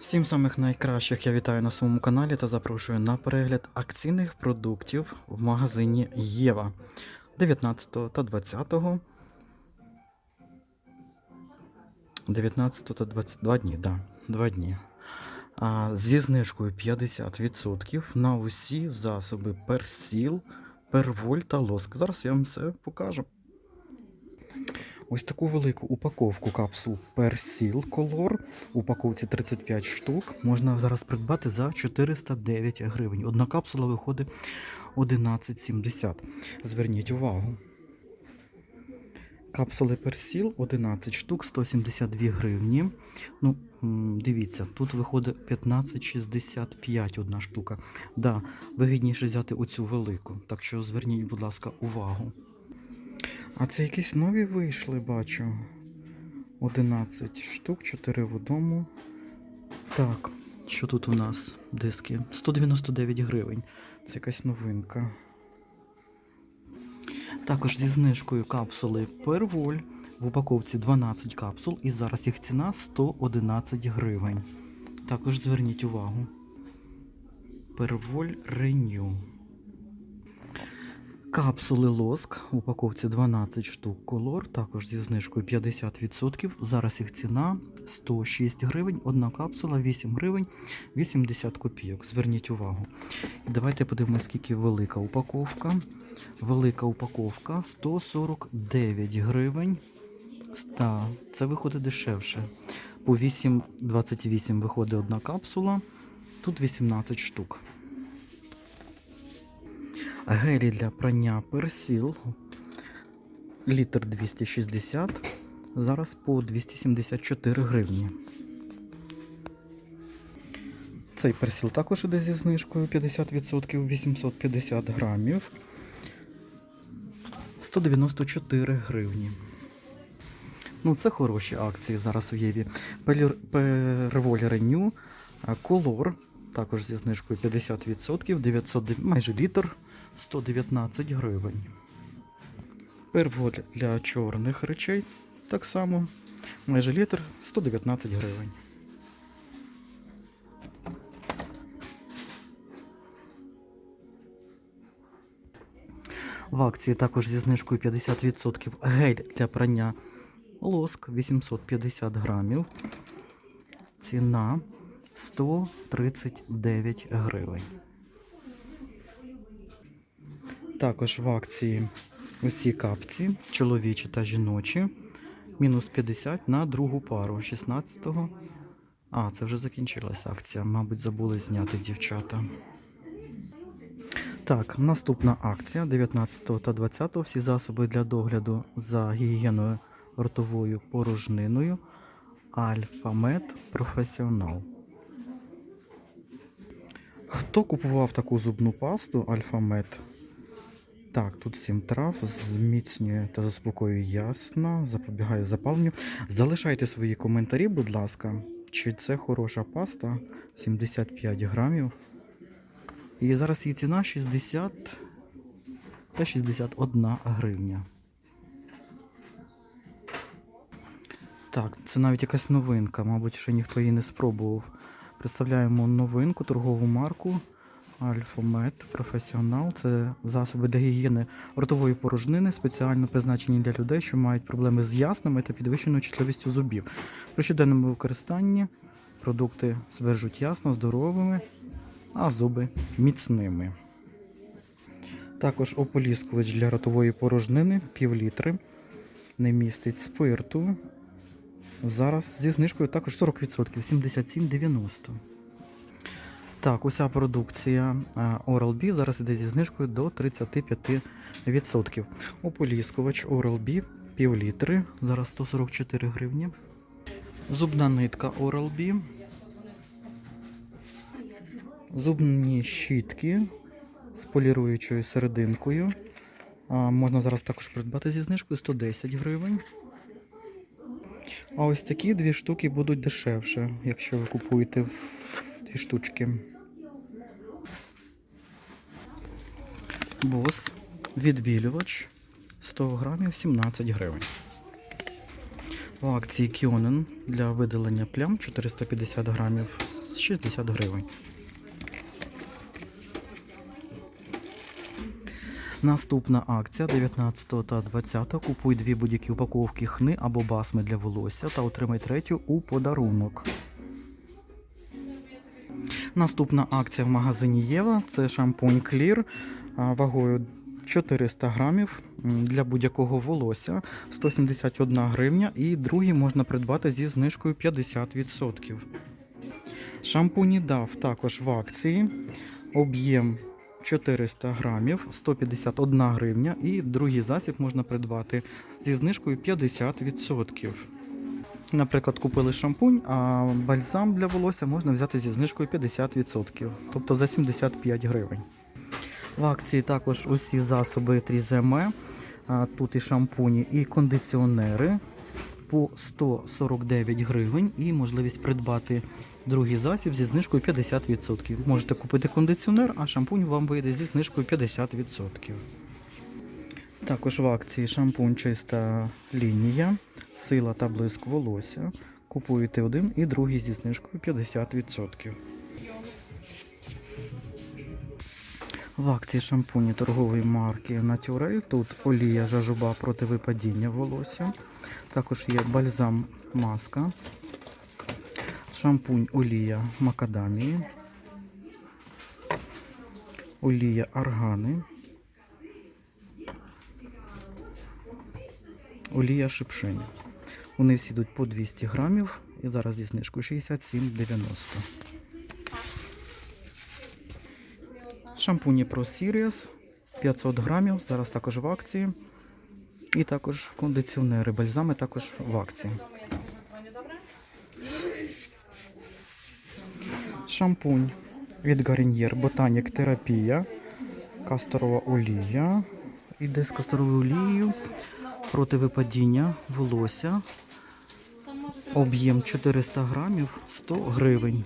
Всім самих найкращих я вітаю на своєму каналі та запрошую на перегляд акційних продуктів в магазині Єва 19 та 20. 19 та 22 дні, да, 2 дні. А, зі знижкою 50% на усі засоби персіл, перволь та лоск. Зараз я вам все покажу. Ось таку велику упаковку капсул Persil Color упаковці 35 штук можна зараз придбати за 409 гривень. Одна капсула виходить 11,70. Зверніть увагу. Капсули Persil 11 штук 172 гривні. Ну, дивіться, тут виходить 15,65 одна штука. Да, вигідніше взяти оцю велику. Так що зверніть, будь ласка, увагу. А це якісь нові вийшли, бачу. 11 штук, 4 в одному. Так, що тут у нас? Диски? 199 гривень. Це якась новинка. Також зі знижкою капсули Перволь. В упаковці 12 капсул і зараз їх ціна 111 гривень. Також зверніть увагу. Перволь Renew. Капсули лоск в упаковці 12 штук колор, також зі знижкою 50%. Зараз їх ціна 106 гривень, одна капсула 8 гривень 80 копійок. Зверніть увагу. Давайте подивимося, скільки велика упаковка. Велика упаковка 149 гривень. Та, це виходить дешевше. По 8,28 виходить одна капсула, тут 18 штук. Гелі для прання персіл. Літр 260. Зараз по 274 гривні. Цей персіл також іде зі знижкою 50%, 850 грамів. 194 гривні. Ну, це хороші акції зараз в Єві. Перволі Renew, Color, також зі знижкою 50%, 900, майже літр. 119 гривень. Перволь для чорних речей так само. Майже літр 119 гривень. В акції також зі знижкою 50% гель для прання лоск 850 грамів. Ціна 139 гривень. Також в акції усі капці, чоловічі та жіночі. Мінус 50 на другу пару 16-го. А, це вже закінчилась акція. Мабуть, забули зняти дівчата. Так, наступна акція 19 та 20 всі засоби для догляду за гігієною ротовою порожниною. Альфамед Професіонал. Хто купував таку зубну пасту Альфамед? Так, тут 7 трав, зміцнює та заспокоює ясно, запобігає запаленню. Залишайте свої коментарі, будь ласка, чи це хороша паста 75 грамів. І зараз її ціна 60 та 61 гривня. Так, це навіть якась новинка, мабуть, ще ніхто її не спробував. Представляємо новинку, торгову марку. Альфомед професіонал це засоби для гігієни ротової порожнини, спеціально призначені для людей, що мають проблеми з яснами та підвищеною чутливістю зубів. При щоденному використанні продукти збережуть ясно, здоровими, а зуби міцними. Також ополіскувач для ротової порожнини пів літри. Не містить спирту. Зараз зі знижкою також 40%, 77,90. Так, уся продукція Oral-B зараз іде зі знижкою до 35%. Ополіскувач Oral-B пів літри, зараз 144 гривні. Зубна нитка Oral-B. Зубні щітки з поліруючою серединкою. Можна зараз також придбати зі знижкою 110 гривень. А ось такі дві штуки будуть дешевше, якщо ви купуєте в дві штучки. Бос, відбілювач 100 грамів 17 гривень. В акції Кіонен для видалення плям 450 грамів 60 гривень. Наступна акція 19 та 20. Купуй дві будь-які упаковки хни або басми для волосся та отримай третю у подарунок. Наступна акція в магазині Єва це шампунь Clear вагою 400 грамів для будь-якого волосся 171 гривня і другий можна придбати зі знижкою 50%. Шампуні DAF також в акції. Об'єм 400 грамів, 151 гривня, і другий засіб можна придбати зі знижкою 50%. Наприклад, купили шампунь, а бальзам для волосся можна взяти зі знижкою 50%, тобто за 75 гривень. В акції також усі засоби Тріземе, тут і шампуні, і кондиціонери по 149 гривень і можливість придбати другий засіб зі знижкою 50%. Можете купити кондиціонер, а шампунь вам вийде зі знижкою 50%. Також в акції шампунь чиста лінія, сила та блиск волосся. Купуєте один і другий зі знижкою 50%. В акції шампуні торгової марки Naturel. Тут олія жажуба проти випадіння волосся. Також є бальзам маска, шампунь олія макадамії, олія аргани, олія шипшини. Вони всі йдуть по 200 грамів і зараз зі знижкою 67,90. Шампуні Pro Series 500 грамів, зараз також в акції. І також кондиціонери, бальзами також в акції. Шампунь від Garnier Botanic Терапія, касторова олія. Іде з касторовою олією проти випадіння волосся. Об'єм 400 грамів 100 гривень.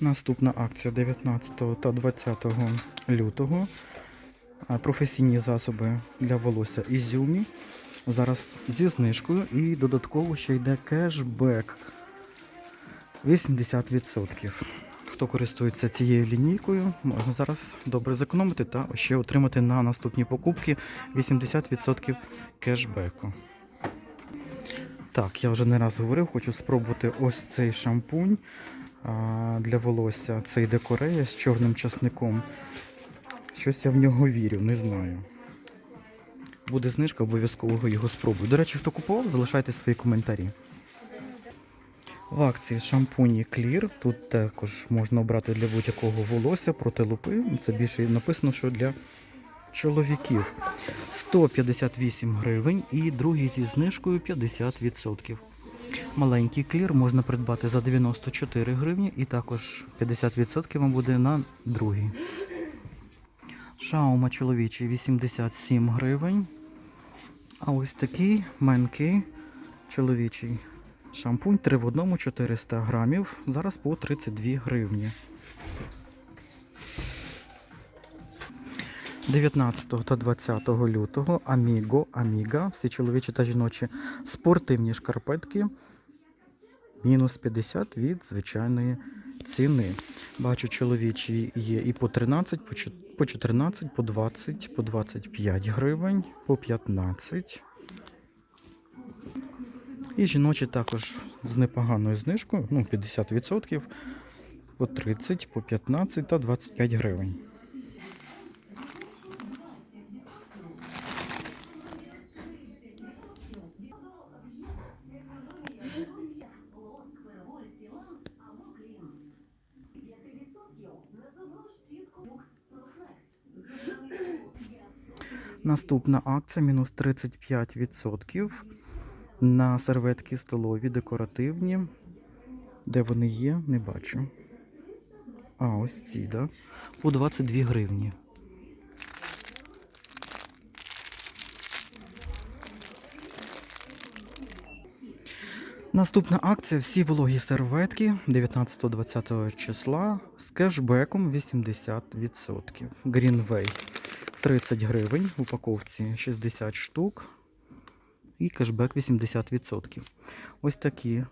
Наступна акція 19 та 20 лютого. Професійні засоби для волосся Ізюмі. Зараз зі знижкою і додатково ще йде кешбек 80%. Хто користується цією лінійкою, можна зараз добре зекономити та ще отримати на наступні покупки 80% кешбеку. Так, я вже не раз говорив, хочу спробувати ось цей шампунь для волосся. Цей декорея з чорним часником. Щось я в нього вірю, не знаю. Буде знижка, обов'язково його спробую. До речі, хто купував, залишайте свої коментарі. В акції шампуні Clear. Тут також можна обрати для будь-якого волосся проти лупи. Це більше написано, що для чоловіків. 158 гривень і другий зі знижкою 50%. Маленький клір можна придбати за 94 гривні і також 50% вам буде на другий. Шаума чоловічий 87 гривень. А ось такий менкий чоловічий шампунь 3 в одному 400 грамів. Зараз по 32 гривні. 19 та 20 лютого Amigo Amiga, всі чоловічі та жіночі спортивні шкарпетки. Мінус 50 від звичайної ціни. Бачу, чоловічі є і по 13, по 14, по 20, по 25 гривень, по 15. І жіночі також з непоганою знижкою, ну 50%, по 30, по 15 та 25 гривень. Наступна акція мінус 35% на серветки столові декоративні. Де вони є, не бачу. А, ось ці, да? По 22 гривні. Наступна акція всі вологі серветки 19-20 числа з кешбеком 80%. Greenway. 30 гривень в упаковці 60 штук. І кешбек 80%. Ось такі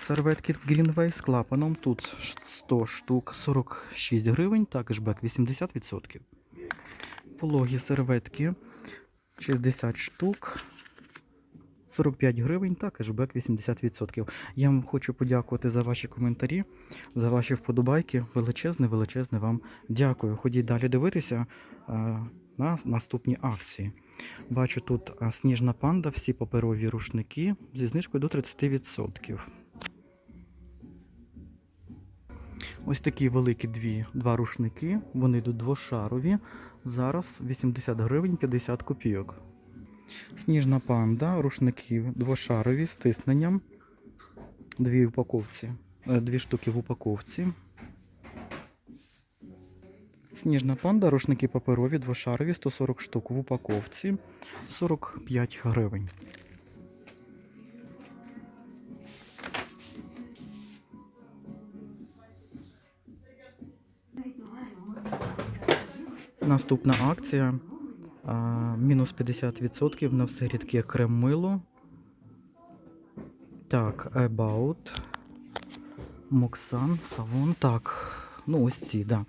серветки Greenway з клапаном. Тут 100 штук 46 гривень та кешбек 80%. Пологі серветки 60 штук 45 гривень та кешбек 80%. Я вам хочу подякувати за ваші коментарі, за ваші вподобайки. Величезне, величезне вам дякую. Ходіть далі дивитися а, на наступні акції. Бачу тут сніжна панда, всі паперові рушники зі знижкою до 30%. Ось такі великі дві, два рушники. Вони йдуть двошарові. Зараз 80 гривень 50 копійок. Сніжна панда, рушники двошарові з тисненням. Дві упаковці. е, Дві штуки в упаковці. Сніжна панда, рушники паперові, двошарові, 140 штук в упаковці, 45 гривень. Наступна акція. Мінус 50% на все рідке крем-мило. Так, About. Моксан, Савон. Так, ну ось ці, да.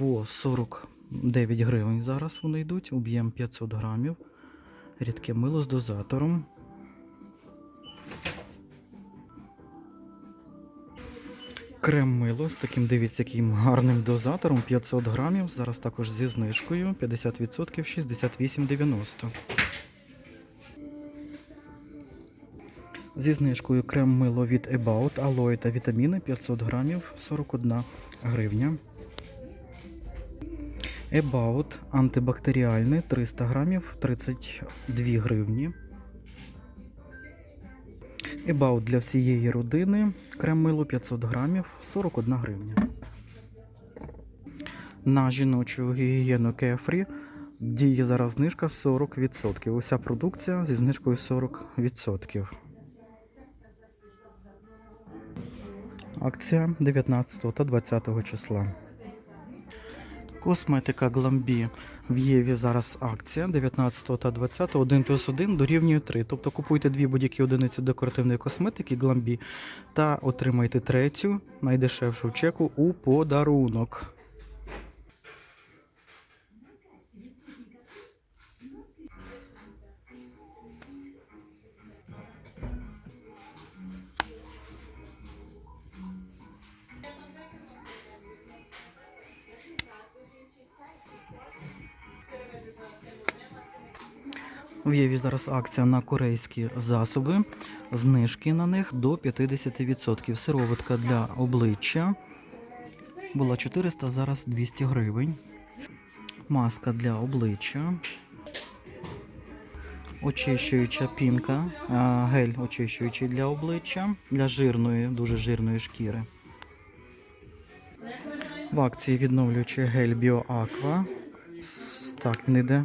По 49 гривень зараз вони йдуть. Об'єм 500 грамів. Рідке мило з дозатором. Крем-мило з таким, дивіться, яким гарним дозатором 500 грамів. Зараз також зі знижкою 50% 68,90. Зі знижкою крем-мило від About, алої та вітаміни 500 грамів 41 гривня. About антибактеріальне 300 грамів 32 гривні. About для всієї родини. Крем-мило 500 грамів 41 гривня. На жіночу гігієну кефрі діє зараз знижка 40%. Уся продукція зі знижкою 40%. Акція 19 та 20 числа. Косметика Гламбі в Єві зараз акція 19 та 20, 1 плюс 1 дорівнює 3. Тобто купуйте дві будь-які одиниці декоративної косметики Гламбі та отримайте третю, найдешевшу чеку у подарунок. В Єві зараз акція на корейські засоби, знижки на них до 50%. Сироватка для обличчя була 400, зараз 200 гривень. Маска для обличчя. Очищуюча пінка, гель очищуючий для обличчя, для жирної, дуже жирної шкіри. В акції відновлюючий гель BioAqua. Так, він йде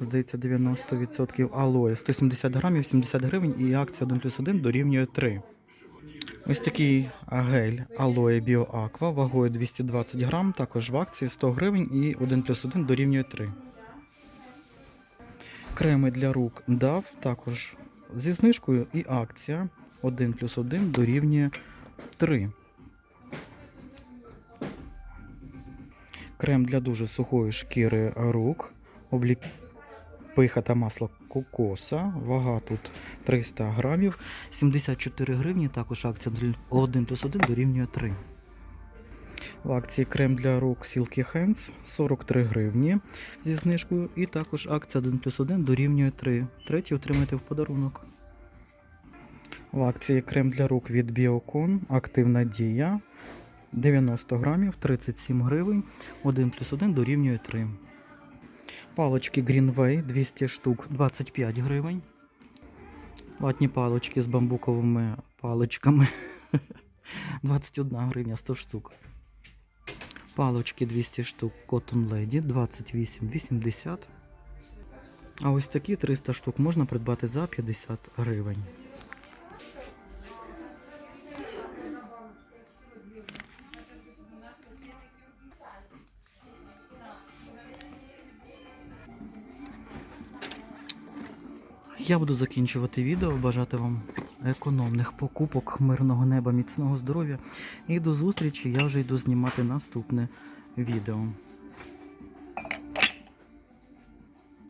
Здається, 90% алоє. 170 грамів, 70 гривень і акція 1 плюс 1 дорівнює 3. Ось такий гель алоє BioAqua вагою 220 грам, також в акції 100 гривень і 1 плюс 1 дорівнює 3. Креми для рук DAV також зі знижкою і акція 1 плюс 1 дорівнює 3. Крем для дуже сухої шкіри рук. Облік пиха та масло кокоса. Вага тут 300 грамів. 74 гривні. Також акція 1 плюс 1 дорівнює 3. В акції крем для рук Silky Hands 43 гривні зі знижкою. І також акція 1 плюс 1 дорівнює 3. Третій отримаєте в подарунок. В акції крем для рук від Biocon Активна дія 90 грамів 37 гривень. 1 плюс 1 дорівнює 3. Палочки Greenway 200 штук 25 гривень. Ватні палочки з бамбуковими паличками 21 гривня 100 штук. Палочки 200 штук Cotton Lady 28,80. А ось такі 300 штук можна придбати за 50 гривень. Я буду закінчувати відео, бажати вам економних покупок, мирного неба, міцного здоров'я. І до зустрічі. Я вже йду знімати наступне відео.